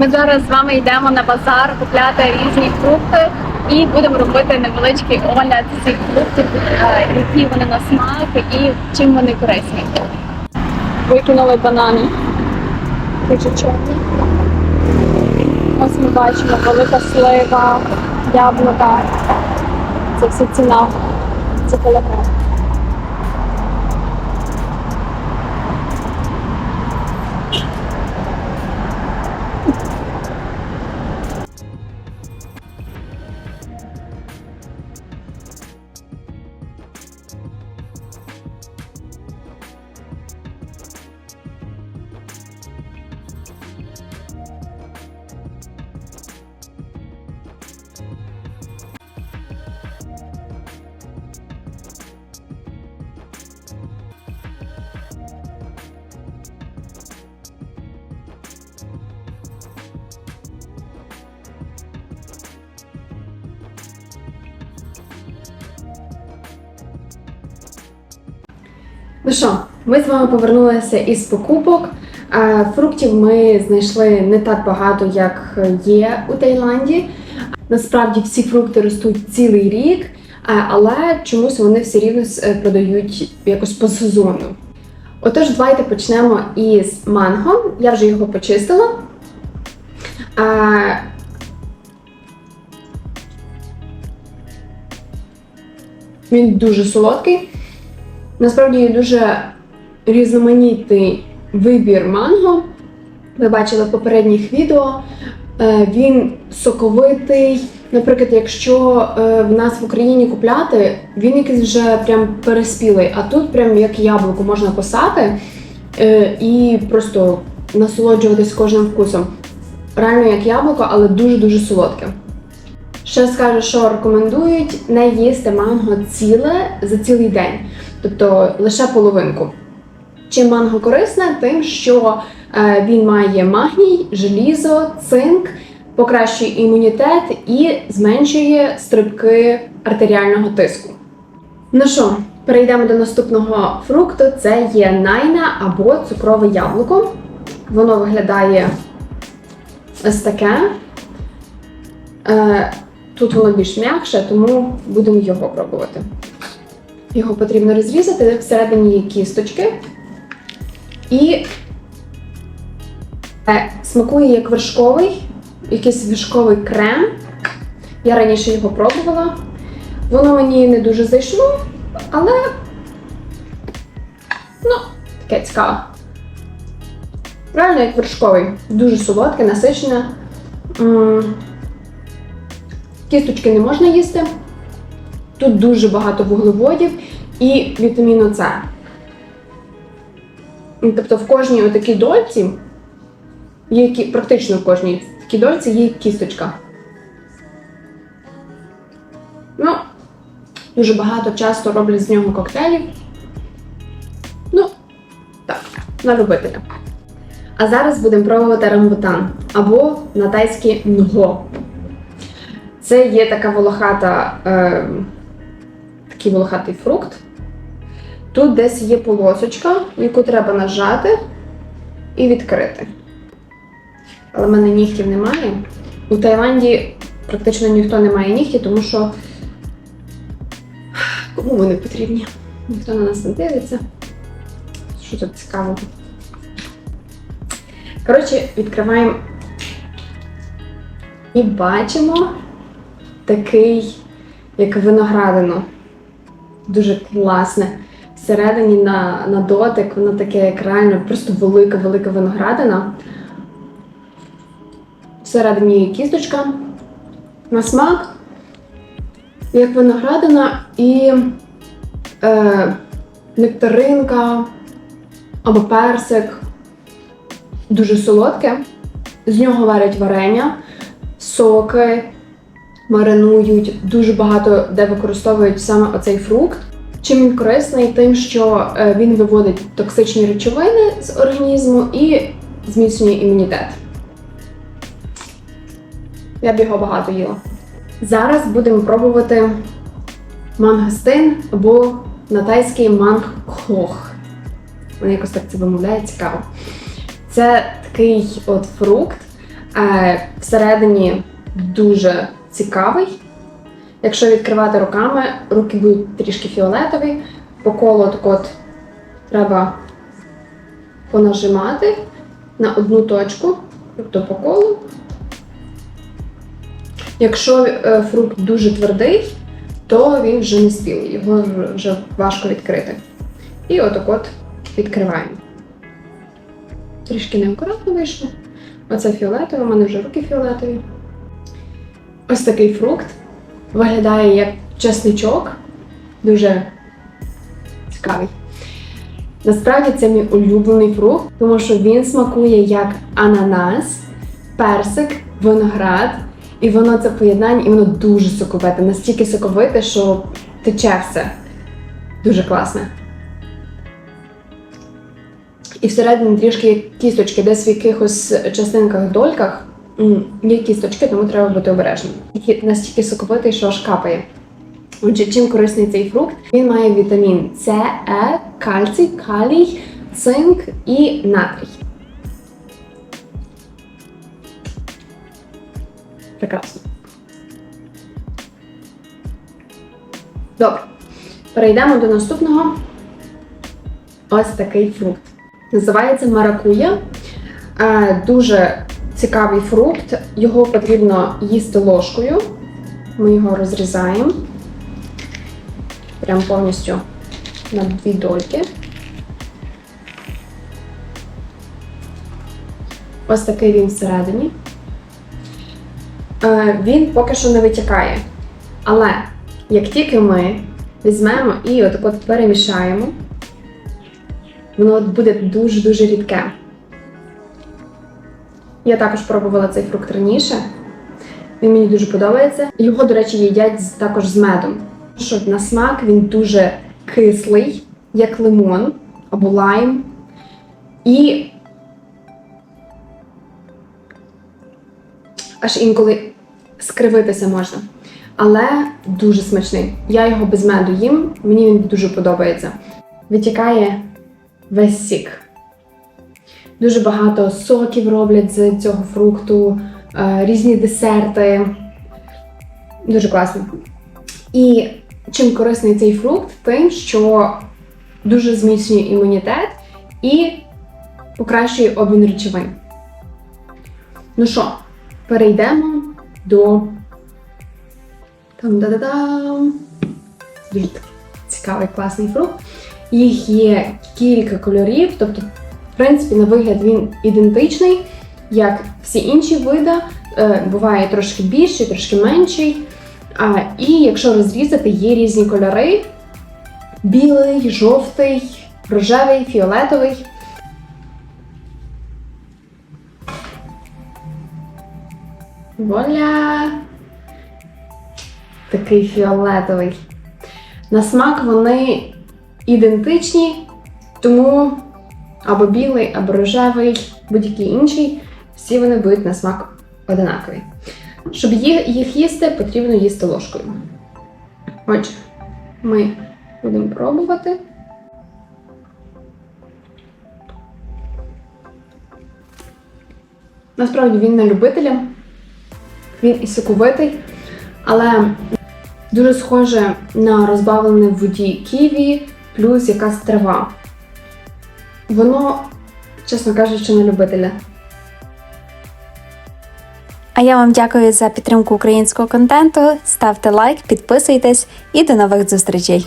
Ми зараз з вами йдемо на базар купляти різні фрукти і будемо робити невеличкий огляд цих фруктів, е, які вони на смак і чим вони корисні. Викинули банани. Дуже чорні. Ось ми бачимо велика слива, яблука. Це все ціна. Це кілограм. Ну що, ми з вами повернулися із покупок. Фруктів ми знайшли не так багато, як є у Таїланді. Насправді всі фрукти ростуть цілий рік, але чомусь вони все рівно е, продають якось по сезону. Отож, давайте почнемо із манго. Я вже його почистила. Він дуже солодкий. Насправді дуже різноманітний вибір манго. Ви бачили в попередніх відео. Е, Він соковитий. Наприклад, якщо е, в нас в Україні купляти, він якийсь вже прям переспілий, а тут прям як яблуко можна косати е, і просто насолоджуватись кожним вкусом. Реально як яблуко, але дуже-дуже солодке. Ще скажу, що рекомендують не їсти манго ціле за цілий день, тобто лише половинку. Чим манго корисне, тим, що е, він має магній, желізо, цинк, покращує імунітет і зменшує стрибки артеріального тиску. Ну що, перейдемо до наступного фрукту. Це є найна або цукрове яблуко. Воно виглядає ось таке. Е, Тут воно більш м'якше, тому будемо його пробувати. Його потрібно розрізати, всередині є кісточки. І е, смакує як вершковий, якийсь вершковий крем. Я раніше його пробувала. Воно мені не дуже зайшло, але ну, таке цікаве. Реально як вершковий. Дуже солодке, насичене. Кісточки не можна їсти. Тут дуже багато вуглеводів і вітаміну С. Тобто в кожній отакій дольці, є практично в кожній такій дольці є кісточка. Ну, дуже багато часто роблять з нього коктейлів. Ну, так, на любителя. А зараз будемо пробувати рамбутан або на тайське нго. Це є така волохата, е, такий волохатий фрукт. Тут десь є полосочка, яку треба нажати і відкрити. Але в мене нігтів немає. У Таїланді практично ніхто не має нігті, тому що кому вони потрібні? Ніхто на нас не дивиться. Що тут цікавого? Коротше, відкриваємо і бачимо такий, як виноградину. Дуже класне. Всередині на, на дотик, воно таке, як реально просто велика-велика виноградина. Всередині кісточка. На смак, як виноградина і е, нектаринка або персик. Дуже солодке. З нього варять варення, соки маринують, дуже багато де використовують саме оцей фрукт. Чим він корисний? Тим, що е, він виводить токсичні речовини з організму і зміцнює імунітет. Я б його багато їла. Зараз будемо пробувати мангостин або на тайський мангхох. Вони якось так це вимовляє цікаво. Це такий от фрукт. Е, всередині дуже цікавий. Якщо відкривати руками, руки будуть трішки фіолетові. По колу от треба понажимати на одну точку, тобто по колу. Якщо е, фрукт дуже твердий, то він вже не спілий, його вже важко відкрити. І отак от відкриваємо. Трішки неакуратно вийшло. Оце фіолетове, у мене вже руки фіолетові. Ось такий фрукт. Виглядає як чесничок. Дуже цікавий. Насправді це мій улюблений фрукт, тому що він смакує як ананас, персик, виноград. І воно це поєднання, і воно дуже соковите. Настільки соковите, що тече все. Дуже класне. І всередині трішки кісточки, десь в якихось частинках, дольках м, є кісточки, тому треба бути обережним. Настільки соковитий, що аж капає. Отже, чим корисний цей фрукт? Він має вітамін С, Е, кальцій, калій, цинк і натрій. Прекрасно. Добре. Перейдемо до наступного. Ось такий фрукт. Називається маракуя. Е, Дуже цікавий фрукт. Його потрібно їсти ложкою. Ми його розрізаємо. Прям повністю на дві дольки. Ось такий він всередині. Е, Він поки що не витікає. Але як тільки ми візьмемо і от перемішаємо, воно буде дуже-дуже рідке. Я також пробувала цей фрукт раніше. Він мені дуже подобається. Його, до речі, їдять також з медом. Що на смак він дуже кислий, як лимон або лайм. І аж інколи скривитися можна. Але дуже смачний. Я його без меду їм, мені він дуже подобається. Витікає весь сік. Дуже багато соків роблять з цього фрукту, е, різні десерти. Дуже класно. І чим корисний цей фрукт? Тим, що дуже зміцнює імунітет і покращує обмін речовин. Ну що, перейдемо до. Там-да-да-дам. Дуже такий цікавий класний фрукт. Їх є кілька кольорів, тобто, принципі, на вигляд він ідентичний, як всі інші види. Е, Буває трошки більший, трошки менший. І якщо розрізати, є різні кольори: білий, жовтий, рожевий, фіолетовий. Вуаля! Такий фіолетовий. На смак вони ідентичні, тому або білий, або рожевий, будь-який інший, всі вони будуть на смак одинакові. Щоб їх, їсти, потрібно їсти ложкою. Отже, ми будемо пробувати. Насправді він не любителя, він і соковитий, але дуже схоже на розбавлене в воді ківі плюс якась трава. Воно, чесно кажучи, не любителя. А я вам дякую за підтримку українського контенту. Ставте лайк, підписуйтесь і до нових зустрічей!